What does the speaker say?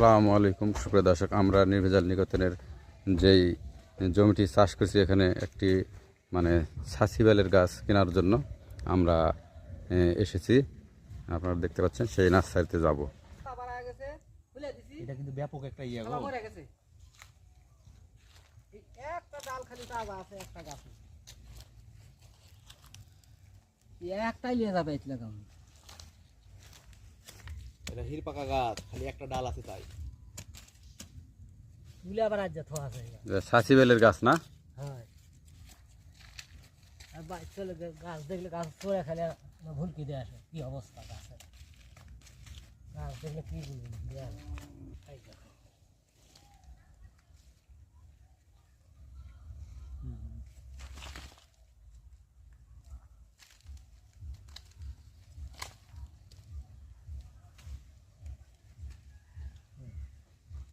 আসসালামু আলাইকুম সুপ্রিয় দর্শক আমরা নির্ভেজাল নিকতনের যেই জমিটি চাষ করছি এখানে একটি মানে ছাসিবেলের গাছ কেনার জন্য আমরা এসেছি। আপনারা দেখতে পাচ্ছেন সেই নার্সারিতে যাব। আবার আগে গেছে খুলে দিছি। এটা কিন্তু ব্যাপক একটা ইয়ে একটা ডাল খালি তাজা আছে একটা গাছে। একটাই নিয়ে যাবে গাম এটা হির পাকা গাছ খালি একটা ডাল আছে তাই। তুলে আবার আজ থোয়া আছে ছাসিবেলের গাছ না? হ্যাঁ। আর বাই চলে গাছ দেখলে গাছ চড়ে খালি ভুলকি দিয়ে আসে। কি অবস্থা গাছের? গাছ দেখলে কি বলবি?